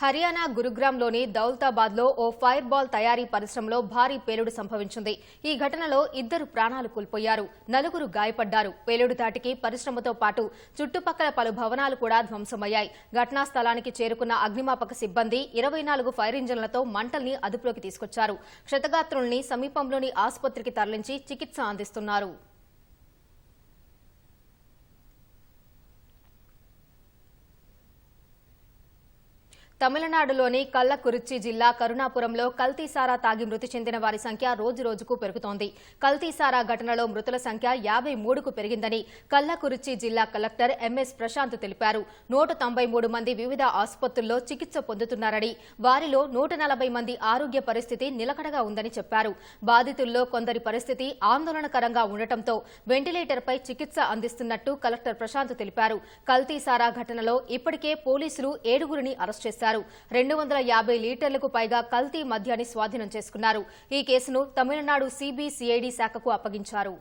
హర్యానా గురుగ్రామ్లోని దౌల్తాబాద్లో ఓ ఫైర్ బాల్ తయారీ పరిశ్రమలో భారీ పేలుడు సంభవించింది. ఈ ఘటనలో ఇద్దరు ప్రాణాలు కోల్పోయారు. నలుగురు గాయపడ్డారు. పేలుడు తాటికి పరిశ్రమతో పాటు చుట్టుపక్కల పలు భవనాలు కూడా ధ్వంసమయ్యాయి. ఘటనా స్థలానికి చేరుకున్న అగ్నిమాపక సిబ్బంది ఇరవై నాలుగు ఫైర్ ఇంజన్లతో మంటల్ని అదుపులోకి తీసుకొచ్చారు. క్షతగాత్రుల్ని సమీపంలోని ఆసుపత్రికి తరలించి చికిత్స అందిస్తున్నారు. తమిళనాడులోని కల్లకురిచ్చి జిల్లా కరుణాపురంలో కల్తీసారా తాగి మృతి చెందిన వారి సంఖ్య రోజు రోజుకు పెరుగుతోంది. కల్తీసారా ఘటనలో మృతుల సంఖ్య యాభై మూడుకు పెరిగిందని కల్లకురిచ్చి జిల్లా కలెక్టర్ ఎంఎస్ ప్రశాంత్ తెలిపారు. నూట తొంభై మూడు మంది వివిధ ఆసుపత్రుల్లో చికిత్స పొందుతున్నారని వారిలో నూట నలభై మంది ఆరోగ్య పరిస్థితి నిలకడగా ఉందని చెప్పారు. బాధితుల్లో కొందరి పరిస్థితి ఆందోళనకరంగా ఉండటంతో వెంటిలేటర్పై చికిత్స అందిస్తున్నట్టు కలెక్టర్ ప్రశాంత్ తెలిపారు. కల్తీసారా ఘటనలో ఇప్పటికే పోలీసులు ఏడుగురిని అరెస్ట్ చేశారు. రెండు వందల యాభై లీటర్లకు పైగా కల్తీ మద్యాన్ని స్వాధీనం చేసుకున్నారు. ఈ కేసును తమిళనాడు సిబిసిఐడి శాఖకు అప్పగించారు.